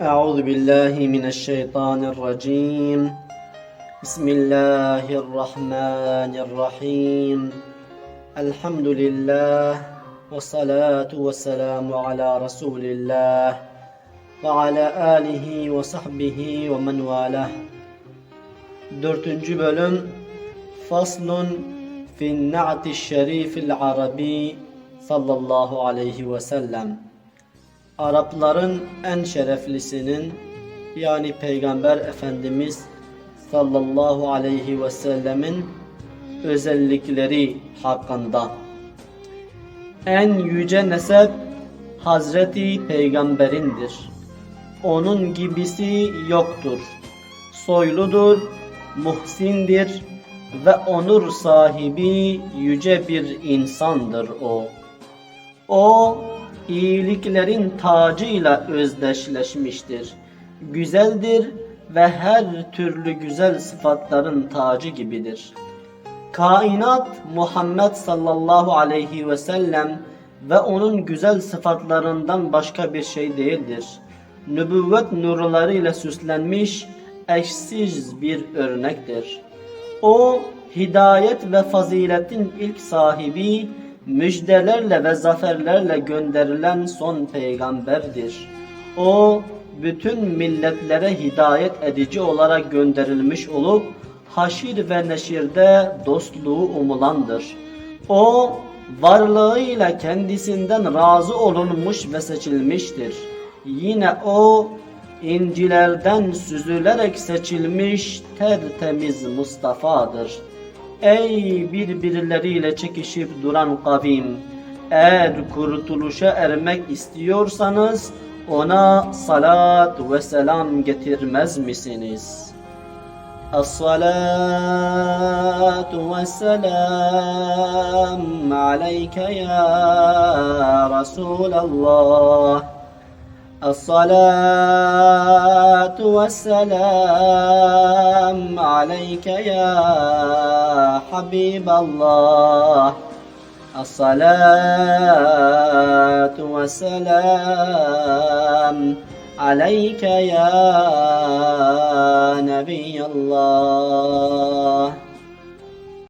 أعوذ بالله من الشيطان الرجيم. بسم الله الرحمن الرحيم. الحمد لله والصلاة والسلام على رسول الله وعلى آله وصحبه ومن والاه. Dördüncü bölüm. Faslun fin na'ti şerifil arabi sallallahu aleyhi ve sellem. Arapların en şereflisinin yani Peygamber Efendimiz sallallahu aleyhi ve sellemin özellikleri hakkında. En yüce nesep Hazreti Peygamberindir. Onun gibisi yoktur. Soyludur, muhsindir ve onur sahibi yüce bir insandır o. O iyiliklerin tacıyla özdeşleşmiştir. Güzeldir ve her türlü güzel sıfatların tacı gibidir. Kainat Muhammed sallallahu aleyhi ve sellem ve onun güzel sıfatlarından başka bir şey değildir. Nübüvvet nurlarıyla süslenmiş eşsiz bir örnektir. O hidayet ve faziletin ilk sahibi, müjdelerle ve zaferlerle gönderilen son peygamberdir. O bütün milletlere hidayet edici olarak gönderilmiş olup haşir ve neşirde dostluğu umulandır. O varlığıyla kendisinden razı olunmuş ve seçilmiştir. Yine o incilerden süzülerek seçilmiş tertemiz Mustafa'dır. Ey birbirleriyle çekişip duran kavim! Eğer kurtuluşa ermek istiyorsanız ona salat ve selam getirmez misiniz? الصلاة والسلام عليك يا رسول الله الصلاة والسلام عليك يا حبيب الله. الصلاة والسلام عليك يا نبي الله.